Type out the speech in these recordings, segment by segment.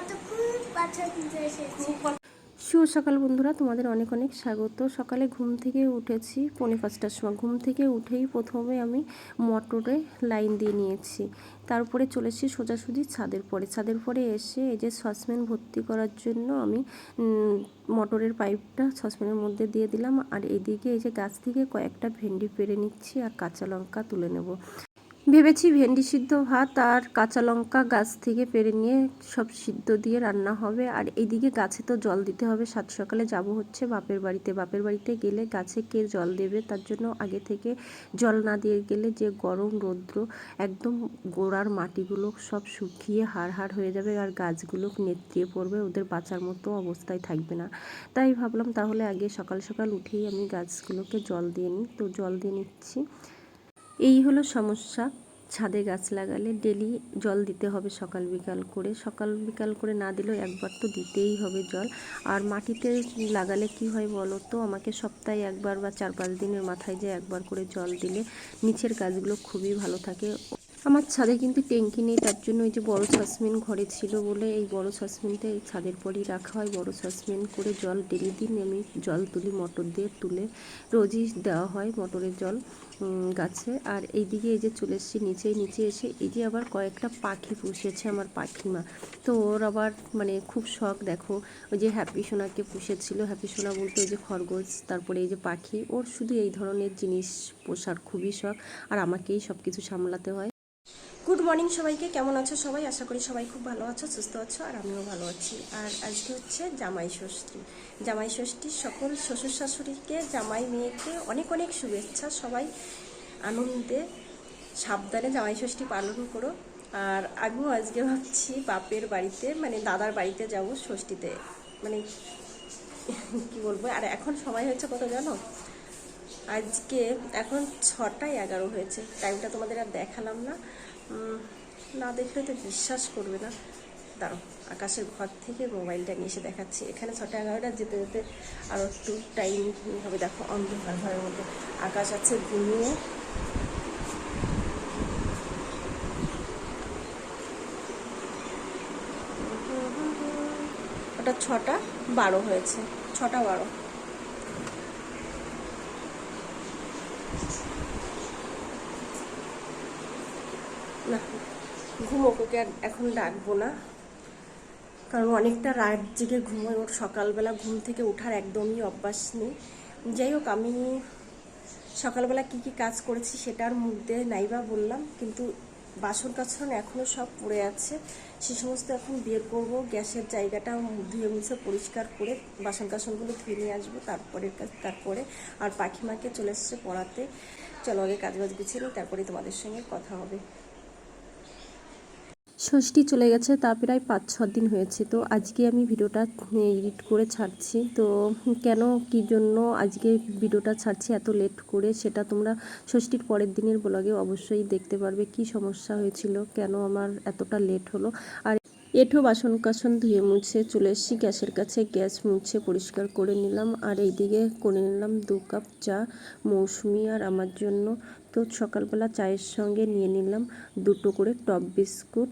আমার শুভ সকাল বন্ধুরা, তোমাদের অনেক অনেক স্বাগত। সকালে ঘুম থেকে উঠেছি, পৌনে পাঁচটার সময়। ঘুম থেকে উঠেই প্রথমে আমি মটরে লাইন দিয়ে নিয়েছি। তারপরে চলে এসেছি সোজাসুজি ছাদের পরে। ছাদের পরে এসে এই যে সসপ্যান ভর্তি করার জন্য আমি মটরের পাইপটা সসপ্যানের মধ্যে দিয়ে দিলাম। আর এদিকে এই যে গাছ থেকে কয়েকটা ভেন্ডি পেরে নিচ্ছি আর কাঁচা লঙ্কা তুলে নেব। ভেবেছি ভেন্ডি সিদ্ধ ভাত আর কাঁচা লঙ্কা গাছ থেকে পেরে নিয়ে সব সিদ্ধ দিয়ে রান্না হবে। আর এইদিকে গাছে তো জল দিতে হবে। সাত সকালে যাব হচ্ছে বাপের বাড়িতে। বাপের বাড়িতে গেলে গাছে কে জল দেবে? তার জন্য আগে থেকে জল না দিয়ে গেলে যে গরম রৌদ্র একদম গোড়ার মাটিগুলো সব শুকিয়ে হাড় হাড় হয়ে যাবে আর গাছগুলো নেত্রিয়ে পড়বে। ওদের বাঁচার মতো অবস্থায় থাকবে না। তাই ভাবলাম তাহলে আগে সকাল সকাল উঠেই আমি গাছগুলোকে জল দিয়ে নিই। তো জল দিয়ে নিচ্ছি। এই হলো সমস্যা। ছাদে গাছ লাগালে ডেলি জল দিতে হবে সকাল বিকাল করে। সকাল বিকাল করে না দিলেও একবার তো দিতেই হবে জল। আর মাটিতে লাগালে কি হয় বলো তো? আমাকে সপ্তাহে একবার বা চার পাঁচ দিনের মাথায় যে একবার করে জল দিলে নিচের গাছগুলো খুবই ভালো থাকে। আমার ছাদে কিন্তু ট্যাঙ্কি নেই, তার জন্য ওই যে বড় সসপ্যান ঘরে ছিল বলে এই বড় সসপ্যানটা এই ছাদের পরই রাখা হয়। বড় সসপ্যান করে জল ডেলি দিন, আমি জল তুলি, মোটর দিয়ে তুলে রোজই দেওয়া হয় মোটরের জল। গাছে। আর এইদিকে এই যে চলে এসেছি নিচে নিচে এসে এই যে আবার কয়েকটা পাখি পুষেছে আমার পাখিমা। তো ওর আবার মানে খুব শখ, দেখো। ওই যে হ্যাপি সোনাকে পুষেছিল। হ্যাপি সোনা বলতে ওই যে খরগোশ, তারপরে এই যে পাখি। ওর শুধু এই ধরনের জিনিস পোষার খুবই শখ। আর আমাকেই সব কিছু সামলাতে হয়। মর্নিং সবাইকে, কেমন আছো সবাই? আশা করি সবাই খুব ভালো আছো, সুস্থ আছো, আর আমিও ভালো আছি। আর আজকে হচ্ছে জামাই ষষ্ঠী। জামাই ষষ্ঠীর সকল শ্বশুর শাশুড়িকে, জামাই মেয়েকে অনেক অনেক শুভেচ্ছা, সবাই আনন্দে সাবধানে জামাই ষষ্ঠী পালন করো। আর আমিও আজকে ভাবছি বাপের বাড়িতে মানে দাদার বাড়িতে যাব ষষ্ঠীতে। মানে কি বলব, আর এখন সময় হয়েছে কত জানো? আজকে এখন ছটায় এগারো হয়েছে টাইমটা তোমাদের আর দেখালাম না। না দেখলে তো বিশ্বাস করবে না। দাঁড়ো আকাশের ঘর থেকে মোবাইলটা নিয়ে এসে দেখাচ্ছি। এখানে ছটা এগারোটা, যেতে যেতে আরও একটু টাইম হবে। দেখো, অন্ধকার ঘরের মধ্যে। আকাশ আছে ঘুমিয়ে। ওটা ছটা বারো হয়েছে। ছটা বারো। না ঘুমোক এখন ডাকবো না। কারণ অনেকটা রাত জেগে ঘুমোয় ওর সকালবেলা ঘুম থেকে ওঠার একদমই অভ্যাস নেই। যাই হোক, আমি সকালবেলা কি কি কাজ করেছি সেটার মধ্যে নাইবা বললাম, কিন্তু বাসন কাছন এখনও সব পড়ে আছে। সে সমস্ত এখন বের করব, গ্যাসের জায়গাটা ধুয়ে মুছে পরিষ্কার করে বাসন কাসনগুলো ধুয়ে নিয়ে আসব তারপরে তারপরে আর পাখিমাকে চলে এসছে পড়াতে। চলো আগে কাজ বাজ গুছিয়ে নিই, তারপরে তোমাদের সঙ্গে কথা হবে। ষষ্ঠী চলে গেছে, তা প্রায় পাঁচ, ছ দিন হয়েছে। তো আজকে আমি ভিডিওটা এডিট করে ছাড়ছি। তো কেন, কি জন্য আজকে ভিডিওটা ছাড়ছি, এত লেট করে, সেটা তোমরা ষষ্ঠীর পরের দিনের ব্লগে অবশ্যই দেখতে পারবে কি সমস্যা হয়েছিল, কেন আমার এতটা লেট হলো। আর এঠো বাসন কাসন ধুয়ে মুছে চলে এসেছি, গ্যাসের কাছে গ্যাস মুছে পরিষ্কার করে নিলাম। আর এইদিকে করে নিলাম দু কাপ চা, মৌসুমি আর আমার জন্য তো সকালবেলা চায়ের সঙ্গে নিয়ে নিলাম দুটো করে টপ বিস্কুট।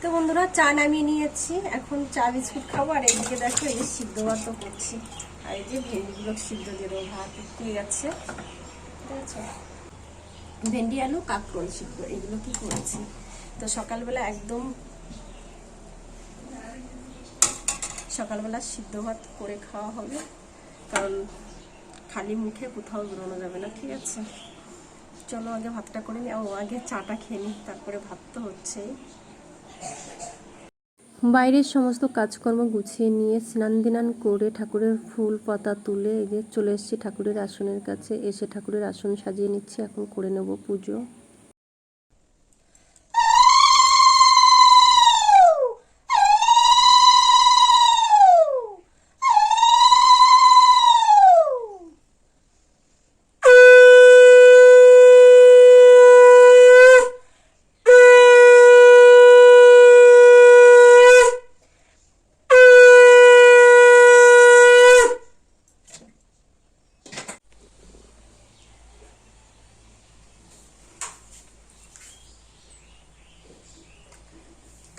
তো বন্ধুরা, চা নামিয়ে নিয়েছি। এখন চা বিস্কুট খাব, আর এইদিকে দেখো এই সিদ্ধ ভাতও করছি। আর এই যে ভেন্ডিগুলো সিদ্ধ দিয়ে দেবো, ভাত ঠিক আছে? ভেন্ডি, আলু, কাকরোল সিদ্ধ, এগুলো কি করেছি? তো সকালবেলা একদম সকালবেলা সিদ্ধ ভাত করে খাওয়া হবে। কারণ খালি মুখে কোথাও বেরোনো যাবে না, ঠিক আছে? চলো আগে ভাতটা করে নিই আগে চাটা খেয়ে নিই তারপরে ভাত তো হচ্ছেই। বাইরের সমস্ত কাজকর্ম গুছিয়ে নিয়ে স্নান দিনান করে ঠাকুরের ফুল পাতা তুলে চলে এসেছি ঠাকুরের আসনের কাছে, এসে ঠাকুরের আসন সাজিয়ে নিচ্ছি, এখন করে নেব পুজো।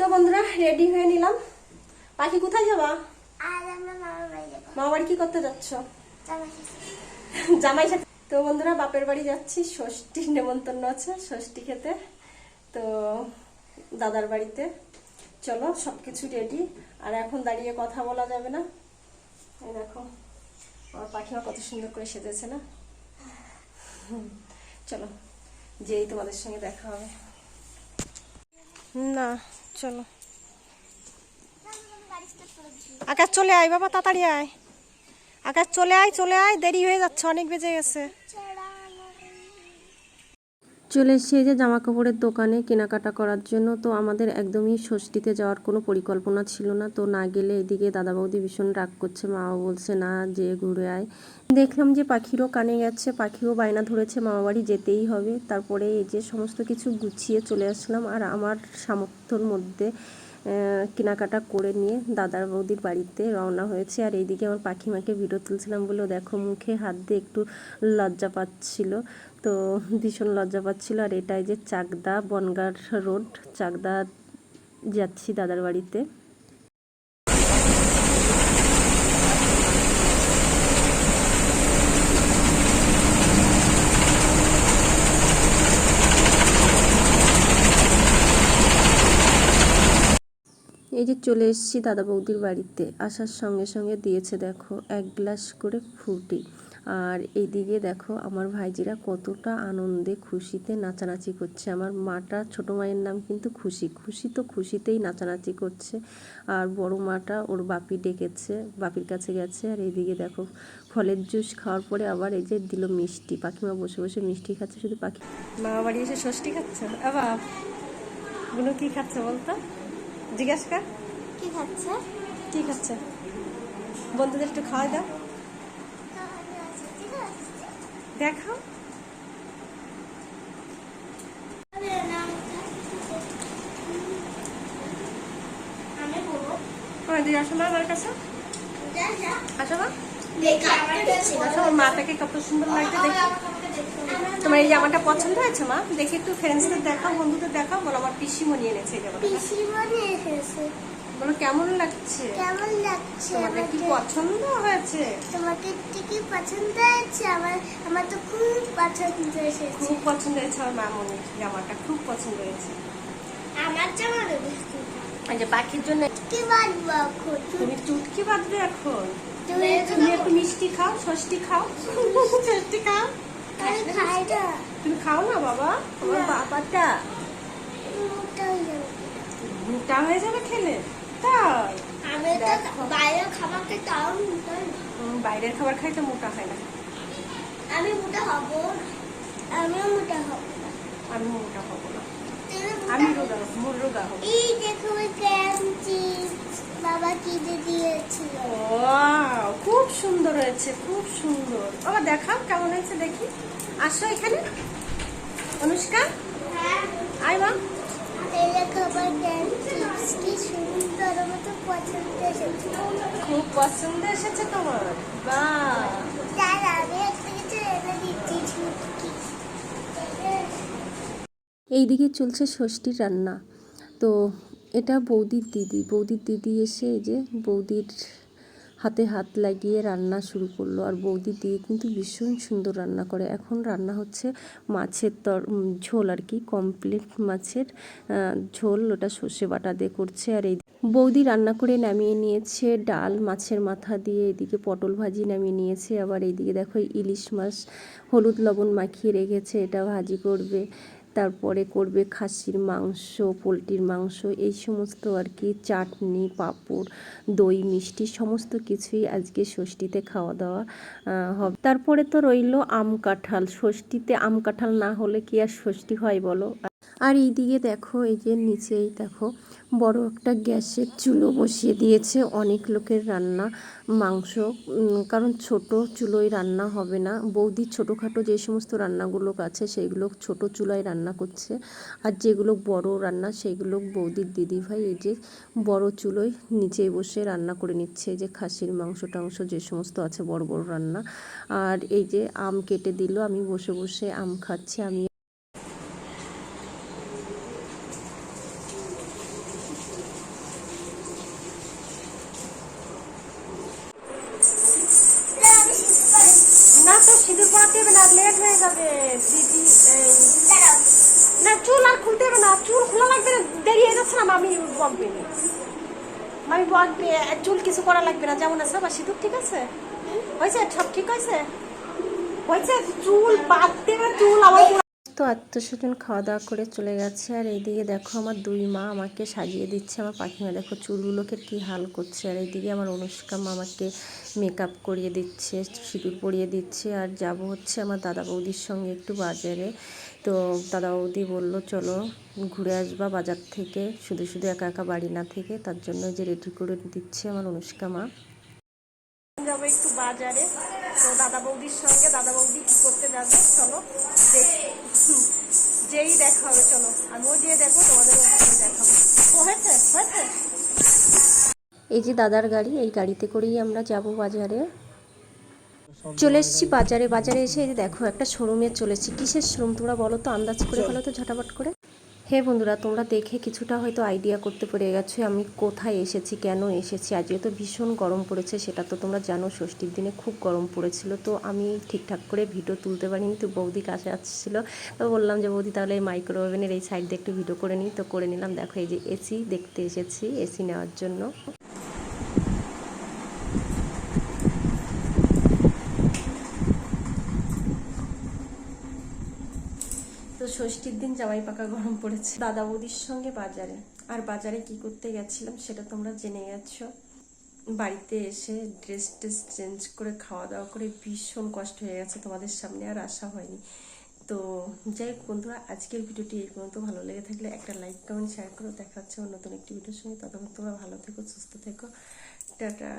তো বন্ধুরা রেডি হয়ে নিলাম। পাখি কোথায় যাবা? আর আমরা মামার মামা বাড়ি কি করতে যাচ্ছ? জামাই সাথে। তো বন্ধুরা বাপের বাড়ি যাচ্ছি ষষ্ঠীর নেমন্তন্ন আছে ষষ্ঠী খেতে। তো দাদার বাড়িতে। চলো সব কিছু রেডি আর এখন দাঁড়িয়ে কথা বলা যাবে না। এই দেখো আমার পাখিমা কত সুন্দর করে সেজেছে না? হুম, চলো যেই তোমাদের সঙ্গে দেখা হবে। না। চলো। আকাশ চলে আয় বাবা, তাড়াতাড়ি আয়। আকাশ চলে আয় চলে আয়, দেরি হয়ে যাচ্ছে, অনেক বেজে গেছে। চলে এসেছি যে জামা কাপড়ের দোকানে কেনাকাটা করার জন্য। তো আমাদের একদমই ষষ্ঠীতে যাওয়ার কোনো পরিকল্পনা ছিল না। তো না গেলে এদিকে দাদা বৌদি ভীষণ রাগ করছে। মাও বলছে, না, যে ঘুরে আয়। দেখলাম যে পাখিরও কানে গেছে, পাখিও বায়না ধরেছে, মামা বাড়ি যেতেই হবে। তারপরে এই যে সমস্ত কিছু গুছিয়ে চলে আসলাম। আর আমার সামর্থ্যর মধ্যে কেনাকাটা করে নিয়ে দাদার বৌদির বাড়িতে রওনা হয়েছে। আর এইদিকে আমার পাখিমাকে ভিডিও তুলছিলাম বলে দেখো মুখে হাত দিয়ে একটু লজ্জা পাচ্ছিল। তো ভীষণ লজ্জা পাচ্ছিল। আর এটাই যে চাকদা বনগার রোড চাকদা যাচ্ছি দাদার বাড়িতে। এই যে চলে এসেছি দাদা বৌদির বাড়িতে, আসার সঙ্গে সঙ্গে দিয়েছে দেখো এক গ্লাস করে ফ্রুটি আর এইদিকে দেখো আমার ভাইজিরা কতটা আনন্দে খুশিতে নাচানাচি করছে। আমার মাটা, ছোট মায়ের নাম কিন্তু খুশি। খুশি তো খুশিতেই নাচানাচি করছে। আর বড় মাটা ওর বাপি ডেকেছে, বাপির কাছে গেছে। আর এইদিকে দেখো ফলের জুস খাওয়ার পরে আবার এই যে দিল মিষ্টি। পাখিমা বসে বসে মিষ্টি খাচ্ছে শুধু পাখি মা বাড়ি এসে ষষ্ঠী খাচ্ছে? আবার? কি খাচ্ছে বলতো? জিজ্ঞাসা কর। কি খাচ্ছে? কি খাচ্ছে? বন্ধুদের একটু খাওয়া দাও। দেখাও। দিদি আসো মা আমার কাছে। আসো আমার আসো মাটাকে কত সুন্দর লাগছে দেখি। তোমার এই জামাটা পছন্দ হয়েছে মা? দেখি একটু ফ্রেন্ডসদের দেখাও বন্ধুদের দেখাও বলো আমার পিসিমণি এনেছে জামাটা পিসি মনে এসেছে বলো কেমন লাগছে? কেমন লাগছে তোমাদের কি পছন্দ হয়েছে? তোমাকে কি পছন্দ হয়েছে? আমার আমার তো খুব পছন্দ এসেছে খুব পছন্দ হয়েছে আমার মামনির জামাটা খুব পছন্দ হয়েছে। আমার জামা এই যে পাখির জন্য কি বাঁধবো এখন? তুমি চুটকি বাঁধবে এখন? তুমি তুমি একটু মিষ্টি খাও ষষ্ঠী খাও। ষষ্ঠী খাও। তুমি খাও না বাবা? তোমার বাবাটা। মুখটা যাবে। মোটা হয়ে যাবে খেলে? তাই? আমি তো বাইরের খাবার খেয়ে তাও মোটা হই না। উম, বাইরের খাবার খাইতে মোটা হয় না। আমি মোটা হব। আমিও মোটা হব না। আমি মোটা হব না। আমি রোগা মোর রোগা হব। এই দেখো ওই ক্যাম্পি বাবা কিনে দিয়েছিল। খুব সুন্দর হয়েছে খুব সুন্দর। বাবা দেখাও কেমন হয়েছে দেখি। আসো এখানে। অনুষ্কা। হ্যাঁ। আয় মা। এই খুব পছন্দ এসেছে তোমার। বা। ছুটকি এইদিকে চলছে ষষ্ঠীর রান্না। তো এটা বৌদির দিদি। বৌদির দিদি এসে এই যে বৌদির হাতে হাত লাগিয়ে রান্না শুরু করল। আর বৌদির দিদি কিন্তু ভীষণ সুন্দর রান্না করে। এখন রান্না হচ্ছে মাছের তর ঝোল আর কি কমপ্লিট মাছের ঝোল। ওটা সর্ষে বাটা দিয়ে করছে। আর এই বৌদি রান্না করে নামিয়ে নিয়েছে ডাল মাছের মাথা দিয়ে। এদিকে পটল ভাজি নামিয়ে নিয়েছে। আবার এইদিকে দেখো ইলিশ মাছ, হলুদ লবণ মাখিয়ে রেখেছে। এটা ভাজি করবে। তারপরে করবে খাসির মাংস, পোলট্রির মাংস, এই সমস্ত আর কি, চাটনি, পাঁপড়, দই, মিষ্টি, সমস্ত কিছুই আজকে ষষ্ঠীতে খাওয়া দাওয়া হবে। তারপরে তো রইল আম কাঁঠাল। ষষ্ঠীতে আম কাঁঠাল না হলে কি আর ষষ্ঠী হয় বলো? আর এইদিকে দেখো, এই যে নিচেই দেখো, বড় একটা গ্যাসের চুলো বসিয়ে দিয়েছে। অনেক লোকের রান্না, মাংস কারণ ছোট চুলোয় রান্না হবে না। বৌদির ছোটোখাটো যে সমস্ত রান্নাগুলো আছে সেগুলো ছোট চুলায় রান্না করছে। আর যেগুলো বড় রান্না সেগুলো বৌদির দিদিভাই এই যে বড় চুলোয় নিচে বসে রান্না করে নিচ্ছে। এই যে খাসির মাংস টাংস যে সমস্ত আছে, বড় বড় রান্না। আর এই যে আম কেটে দিল, আমি বসে বসে আম খাচ্ছি আমি আমি বকবে মামি বকবে চুল কিছু করা লাগবে না, যেমন আছে বা সিঁদুর ঠিক আছে? হয়েছে? সব ঠিক হয়েছে? হয়েছে? চুল বাদ দেবে চুল আমার তো আত্মস্বজন খাওয়া দাওয়া করে চলে গেছে। আর এইদিকে দেখো আমার দুই মা আমাকে সাজিয়ে দিচ্ছে, আমার পাখিমা। দেখো চুলগুলোকে কি হাল করছে। আর এইদিকে আমার অনুষ্কা মা আমাকে মেকআপ করিয়ে দিচ্ছে, সিঁদুর পরিয়ে দিচ্ছে। আর যাব হচ্ছে আমার দাদা বৌদির সঙ্গে একটু বাজারে। তো দাদা বৌদি বলল, চলো ঘুরে আসবা বাজার থেকে। শুধু শুধু একা একা বাড়ি না থেকে। তার জন্য যে রেডি করে দিচ্ছে আমার অনুষ্কা মা। একটু বাজারে। তো দাদা বৌদির সঙ্গে। দাদা বৌদি কি করতে যাবে? চলো দেখি। যেই দেখা হবে চলো আমিও যেয়ে দেখব। তোমাদের দেখাবো হয়েছে হয়েছে এই যে দাদার গাড়ি এই গাড়িতে করেই আমরা যাব বাজারে। চলে এসেছি বাজারে। বাজারে এসে এই যে দেখো একটা শোরুমে চলেছি কিসের শোরুম তোমরা বলো তো? আন্দাজ করে ফেলো তো ঝটাপট করে। হে বন্ধুরা, তোমরা দেখে কিছুটা হয়তো আইডিয়া করতে পেরে গেছো আমি কোথায় এসেছি, কেন এসেছি আজকে তো ভীষণ গরম পড়েছে, সেটা তো তোমরা জানো, ষষ্ঠীর দিনে খুব গরম পড়েছিল, তো আমি ঠিকঠাক করে ভিডিও তুলতে পারিনি, তো বৌদি কাছে আসছিল, তো বললাম যে বৌদি তাহলে এই মাইক্রো ওভেনের এই সাইড দিয়ে একটু ভিডিও করে নিই, তো করে নিলাম, দেখো এই যে এসি দেখতে এসেছি এসি নেওয়ার জন্য তো ষষ্ঠীর দিন জামাই পাকা গরম পড়েছে। দাদা বৌদির সঙ্গে বাজারে। আর বাজারে কি করতে গেছিলাম সেটা তোমরা জেনে গেছো। বাড়িতে এসে ড্রেস ট্রেস চেঞ্জ করে, খাওয়া দাওয়া করে ভীষণ কষ্ট হয়ে গেছে তোমাদের সামনে, আর আসা হয়নি। তো যাই হোক বন্ধুরা, আজকের ভিডিওটি এই পর্যন্ত। ভালো লেগে থাকলে একটা লাইক কমেন্ট শেয়ার করো। দেখা হচ্ছে অন্য নতুন একটি ভিডিওর সঙ্গে। ততক্ষণ তোমরা ভালো থেকো, সুস্থ থেকো। টাটা।